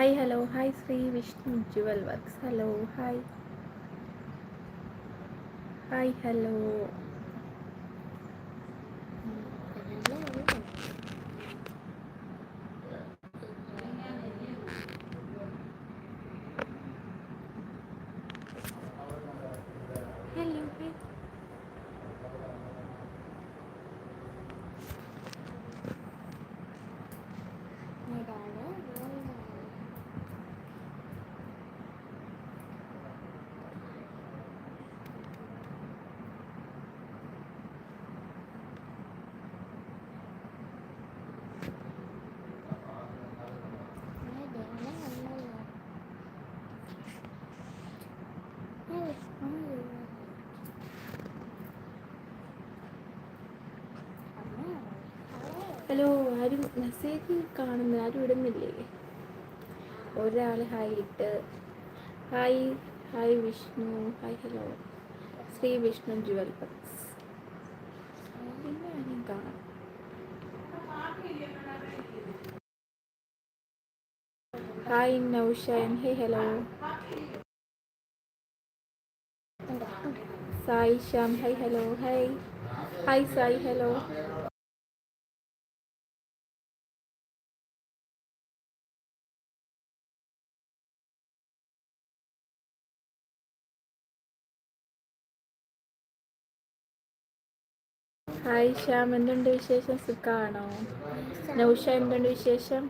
Hi hello hi Sri Vishnu jewel works hello hi hi hello hello ആരും message കാണുന്ന ആരും ഇടുന്നില്ലേ? ഒരാൾ ഹായ് ഇട്ട് hi hi Vishnu hi hello Sri Vishnu jewel ബക്സ് പിന്നെ കാണാം. Hi Naushan hey hello Sai Shyam. Hi hello hi hi Sai. Hello hi Shyam. എന്തുണ്ട് വിശേഷം? സുഖാണോ? നൗഷ എന്തുണ്ട് വിശേഷം?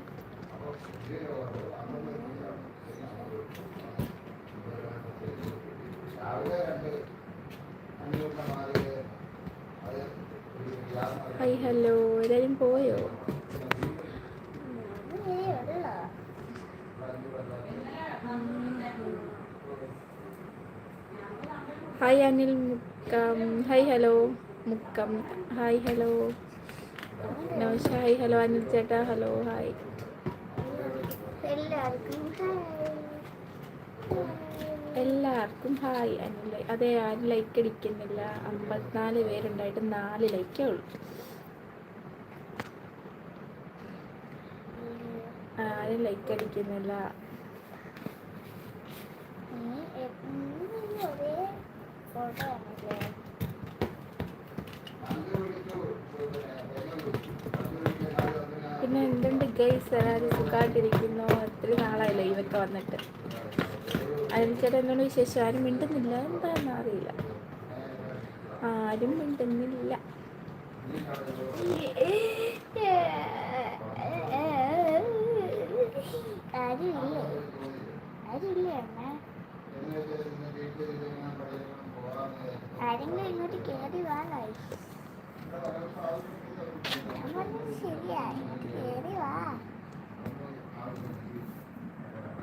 Hi hello. എല്ലാവരും പോയോ? Hi Anil Mukkam. Hi hello. Mukkam. Hi hello. Nausha hi hello. Anil ചേട്ടാ ഹലോ. ഹായ്. എല്ലാവർക്കും എല്ലാവർക്കും ഹായ്. അനിൽ അതെ ആരും ലൈക്ക് അടിക്കുന്നില്ല. അമ്പത്തിനാല് പേരുണ്ടായിട്ട് നാല് ലൈക്കേ ഉള്ളൂ. ആരും ലൈക്ക് അടിക്കുന്നില്ല. പിന്നെ എന്തുണ്ട് ഗൈസ് എല്ലാവരും സുഖമായിട്ടിരിക്കുന്നു ഒത്തിരി നാളായി ഇവൊക്കെ വന്നിട്ട്. അനിൽ ചേട്ടാ എന്തുകൊണ്ട് വിശേഷം. ആരും മിണ്ടുന്നില്ല. എന്താണെന്ന് അറിയില്ല. ആരും മിണ്ടുന്നില്ല. ആരെങ്കിലും ഇങ്ങോട്ട് കയറി വാങ്ങായി ഞാൻ പറഞ്ഞത് ശരിയാ. ഇങ്ങോട്ട് കയറി വാ.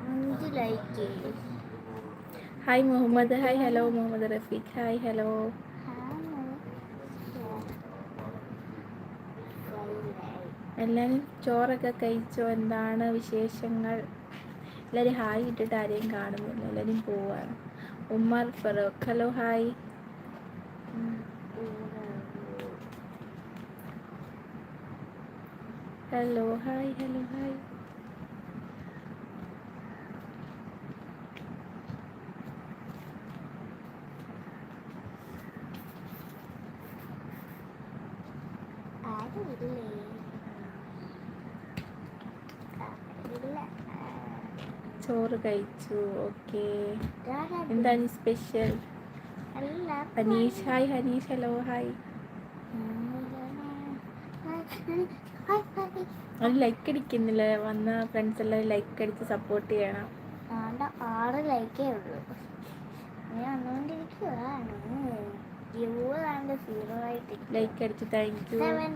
അഞ്ച് like hi Muhammad hi hello Muhammad Rafeeq hi hello എല്ലാവരും ചോറൊക്കെ കഴിച്ചോ? എന്താണ് വിശേഷങ്ങൾ? എല്ലാവരും ഹായ് ഇട്ടിട്ട് ആരെയും കാണുന്നില്ല. എല്ലാവരും പോവാണ് Ummar Farook. Hello hi hello hi hello hi കഴിച്ചു. ഓക്കെ. എന്താണ് special? Hanish hi Hanish. Hello hi. അത് ലൈക്ക് അടിക്കുന്നില്ല. വന്ന ഫ്രണ്ട്സ് എല്ലാം ലൈക്ക് അടിച്ച് സപ്പോർട്ട് ചെയ്യണം. ആറ് ലൈക്കേ ഉള്ളൂ. ലൈക്ക് അടിച്ച് താങ്ക് യു സെവൻ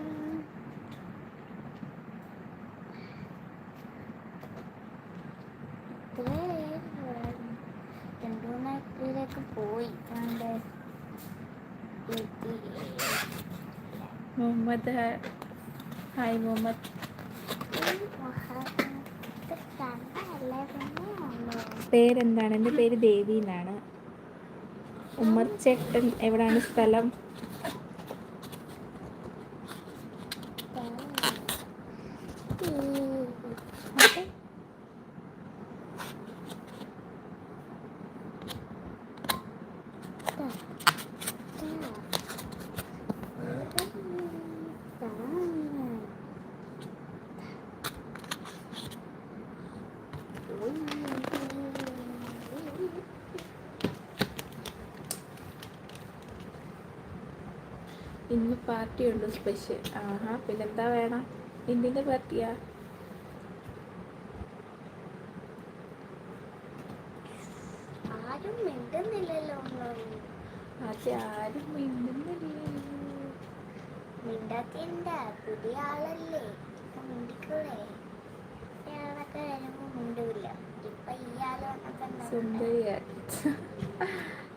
രണ്ടു മൂന്നാഴ്ചയിലേക്ക് പോയി കണ്ട് എത്തി. മുഹമ്മദ് ഹായ് മുഹമ്മദ്. പേരെന്താണ്? എന്റെ പേര് ദേവി എന്നാണ്. ഉമ്മർ ചേട്ടൻ എവിടാണ് സ്ഥലം? ഇന്ന് പാർട്ടി ഉണ്ട് സ്പെഷ്യൽ ആഹാ പിന്നെന്താ വേണം? എന്തിന്റെ പാർട്ടിയാ? ആരും മിണ്ടുന്നില്ലല്ലോ ഒന്നും അത് ആരും മിണ്ടുന്നില്ലേ? മിണ്ടാത്തിണ്ടാ പുതിയ ആളല്ലേ? മിണ്ടിക്കൂടെ ഇപ്പൊ വന്നപ്പോ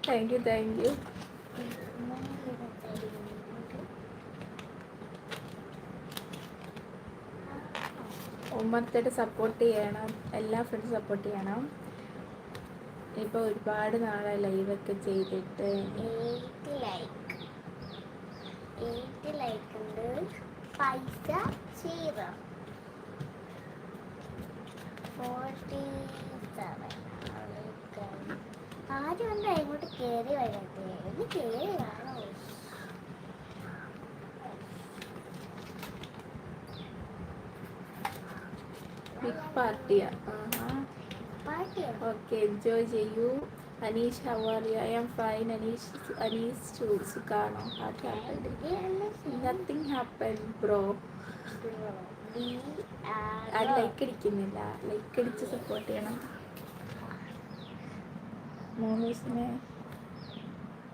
താങ്ക് യു താങ്ക് യു ഇങ്ങനെ ഇരുന്നിട്ട് ഉമ്മർത്തായിട്ട് സപ്പോർട്ട് ചെയ്യണം. എല്ലാ ഫ്രണ്ട്സും സപ്പോർട്ട് ചെയ്യണം. ഇപ്പൊ ഒരുപാട് നാളെ ലൈവൊക്കെ ചെയ്തിട്ട്. ഉണ്ട്. പൈസ സീറോ ഫോർട്ടി ആരും എന്താ ഇങ്ങോട്ട് കയറി വരട്ടെ. ഒന്ന് കയറി കാണോ ബിഗ് പാർട്ടിയാ ഓക്കെ എൻജോയ് ചെയ്യൂ. Aneesh how are you I am fine Aneesh Aneesh സുഖാണോ? Happy happen nothing happen bro അത് ലൈക്ക് അടിക്കുന്നില്ല. ലൈക്ക് അടിച്ച് സപ്പോർട്ട് ചെയ്യണം. മൂന്നൂസിനെ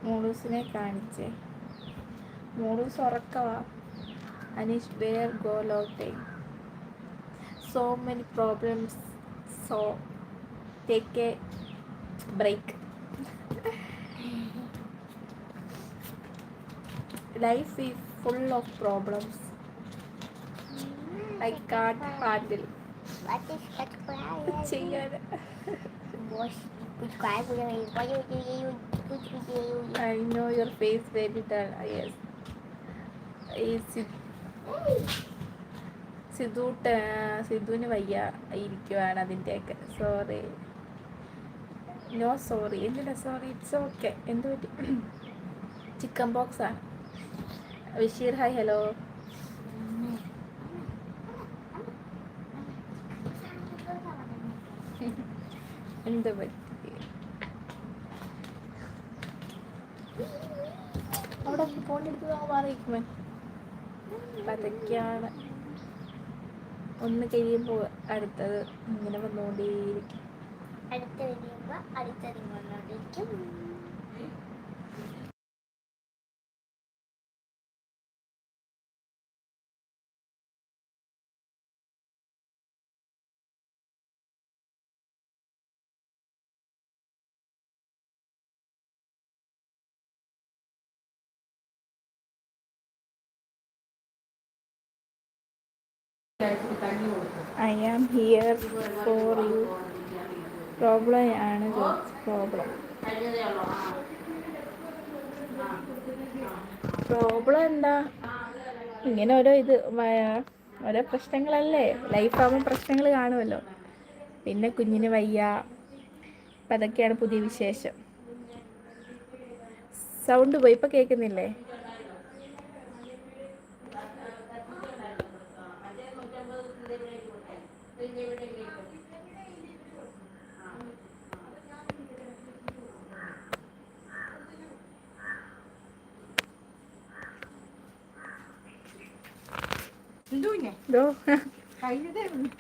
മൂന്നൂസിനെ കാണിച്ചേ. മൂന്നൂസ് ഉറക്കവാ. Aneesh where so many problems so take a break life is full of problems i can't handle what is that I know your face very dull. Yes. Is it? സിധുട്ട് സിധുവിന് വയ്യ ഇരിക്കുവാണ് അതിന്റെയൊക്കെ സോറി നോ സോറി എന്തിനാ? Sorry it's okay എന്ത് പറ്റി? Chicken box ആണ്. Basheer hi hello എന്ത് പറ്റി? അവിടെ ഫോൺ എടുത്ത് മാറിയിരിക്കുമൻ അതൊക്കെയാണ് ഒന്ന് കഴിയുമ്പോൾ അടുത്തത് ഇങ്ങനെ വന്നുകൊണ്ടേയിരിക്കും അടുത്ത കഴിയുമ്പോൾ അടുത്തത് കൊണ്ടോണ്ടിരിക്കും I am here for you problem ആണ് പ്രോബ്ലം പ്രോബ്ലം എന്താ? ഇങ്ങനെ ഓരോ ഇത് ഓരോ പ്രശ്നങ്ങളല്ലേ? ലൈഫാകുമ്പോൾ പ്രശ്നങ്ങൾ കാണുമല്ലോ പിന്നെ കുഞ്ഞിന് വയ്യ. അപ്പം അതൊക്കെയാണ് പുതിയ വിശേഷം. സൗണ്ട് പോയി. ഇപ്പം കേൾക്കുന്നില്ലേ?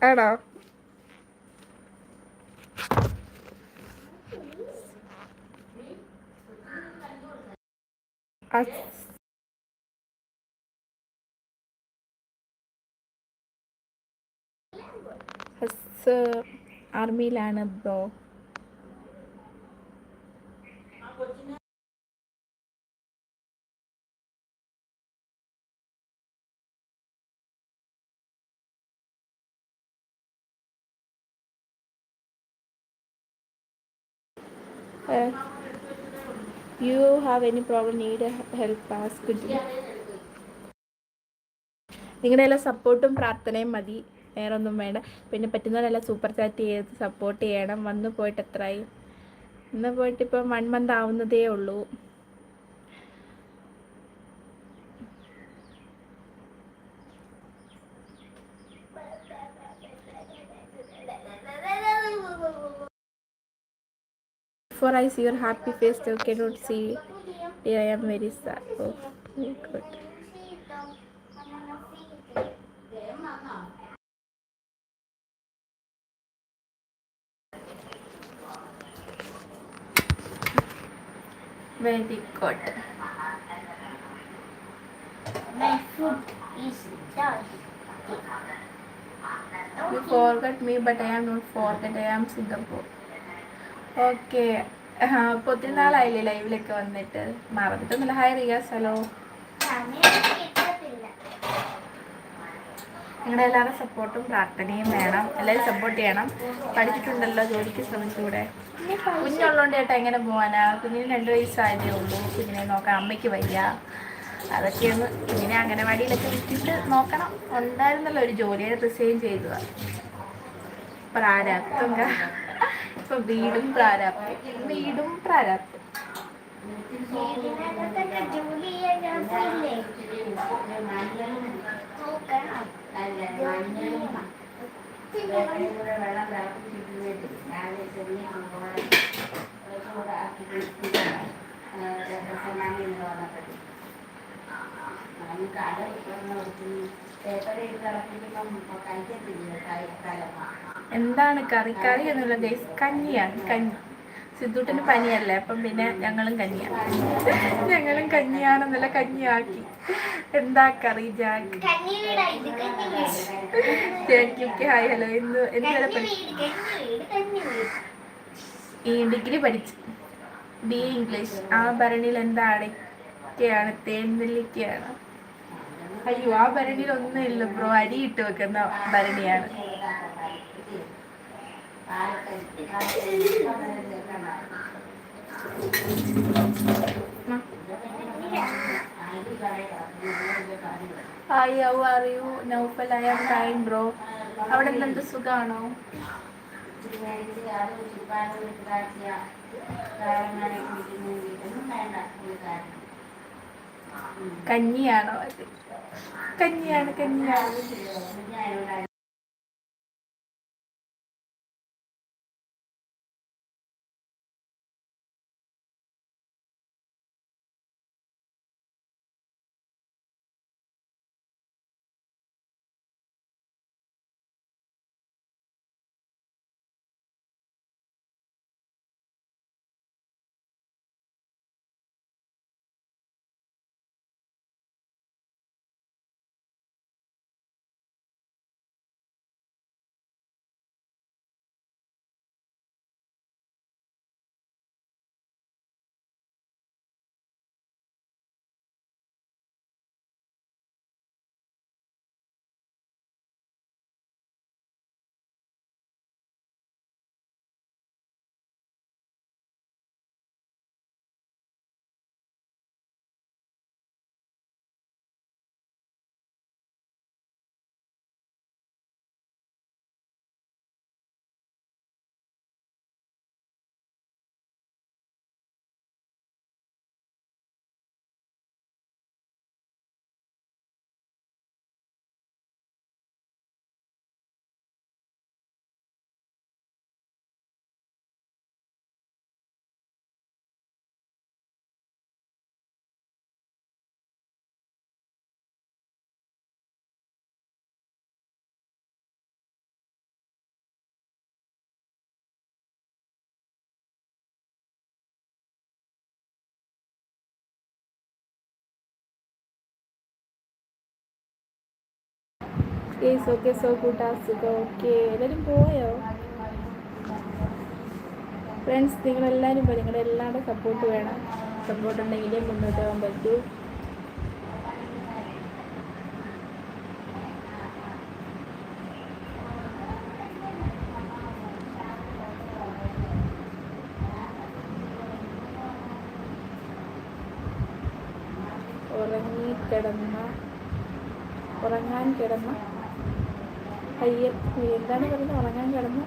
ആണോ ഹസ് ആർമിയിലാണ് bro. You have any problem need help ask നിങ്ങളുടെ എല്ലാ സപ്പോർട്ടും പ്രാർത്ഥനയും മതി. വേറെ ഒന്നും വേണ്ട. പിന്നെ പറ്റുന്നവരെല്ലാം സൂപ്പർ ചാറ്റ് ചെയ്ത് സപ്പോർട്ട് ചെയ്യണം. വന്നു പോയിട്ട് എത്രയായി ഇന്ന് പോയിട്ട് ഇപ്പം വൺ മന്ത് ആവുന്നതേ ഉള്ളൂ. I see your happy face, you cannot see. Yeah, I am very sad. Oh, good. Very good. My food is done. You forgot me, but I am not forget. I am Singapore. Okay. അപ്പോൾ ലൈവിലൊക്കെ വന്നിട്ട്? മറന്നിട്ടൊന്നുമില്ല. Hi Riyas. Hello നിങ്ങളുടെ എല്ലാവരുടെ സപ്പോർട്ടും പ്രാർത്ഥനയും വേണം. എല്ലാവരും support ചെയ്യണം. പഠിച്ചിട്ടുണ്ടല്ലോ ജോലിക്ക് ശ്രമിച്ചൂടെ? കുഞ്ഞുള്ളതുകൊണ്ട് ചേട്ടാ എങ്ങനെ പോകാനാ കുഞ്ഞിന് രണ്ട് വയസ്സായതേ ഉള്ളൂ. കുഞ്ഞിനെ നോക്കാൻ അമ്മയ്ക്ക് വയ്യ. അതൊക്കെയൊന്ന് കുഞ്ഞിനെ അംഗനവാടിയിലൊക്കെ വിട്ടിട്ട് നോക്കണം. ഉണ്ടായിരുന്നല്ലോ ഒരു ജോലിയെ റിസൈൻ ചെയ്തതാണ് പ്രാരാബ്ദം ഇപ്പൊ വീടും പ്രാരാബ്ദം വീടും പ്രാരാബ്ദം പേപ്പർ എഴുതി ചെയ്യാൻ കഴിക്കത്തില്ല നോക്കണം. എന്താണ് കറി? കറി എന്നുള്ള ഗൈസ് കഞ്ഞിയാണ് കഞ്ഞി. സിദ്ധൂട്ടിന് പനിയല്ലേ അപ്പം പിന്നെ ഞങ്ങളും കഞ്ഞിയാണ്. ഞങ്ങളും കഞ്ഞിയാണെന്നല്ല കഞ്ഞിയാക്കി. എന്താ കറി ജാക്ക്. ജാക്കിക്ക് ഹായ് ഹലോ. ഇന്ന് എന്താ വരെ പഠിച്ചു കഞ്ഞിവീട്, കഞ്ഞിവീട്, കഞ്ഞിവീട്. ഈ ഡിഗ്രി പഠിച്ചു. B English. ആ ഭരണിയിൽ എന്താ അടയ്ക്കയാണ് തേൻനെല്ലിക്കയാണ്. അയ്യോ ആ ഭരണിയിൽ ഒന്നും ഇല്ല ബ്രോ. അരി ഇട്ട് വെക്കുന്ന ഭരണിയാണ്. Hi how are you Naufal I am fine bro. അവിടെ എന്ത് സുഖമാണോ കഞ്ഞിയാണോ അത്? കഞ്ഞിയാണ് കഞ്ഞിയാണ്. ഓക്കെ സോ ഗുഡ് ആസുഖ ഓക്കെ എല്ലാവരും പോയോ? ഫ്രണ്ട്സ് നിങ്ങളെല്ലാവരും പോയി. നിങ്ങളുടെ എല്ലാവരുടെ സപ്പോർട്ട് വേണം. സപ്പോർട്ട് ഉണ്ടെങ്കിലേ മുന്നോട്ട് പോകാൻ പറ്റൂ. ഉറങ്ങിക്കിടന്ന ഉറങ്ങാൻ കിടന്ന. അയ്യ എന്താണ് പറയുന്നത് ഉറങ്ങാൻ കിടന്ന്?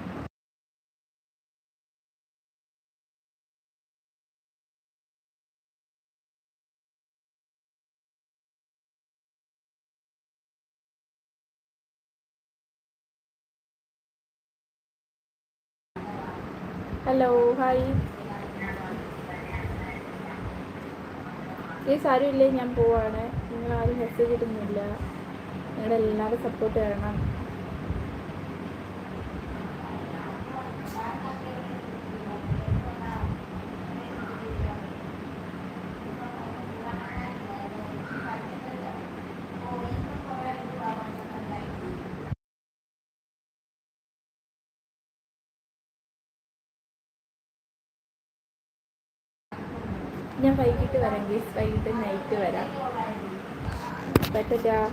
Hello hi. ഈ സാരമില്ലേ ഞാൻ പോവാണ്. നിങ്ങൾ ആരും മെസ്സേജ് ഇടുന്നില്ല. നിങ്ങളുടെ എല്ലാവരും സപ്പോർട്ട് വേണം ഞാൻ വൈകിട്ട് വരാം ഗീസ് വൈകിട്ട് നൈറ്റ് വരാം. പറ്റാ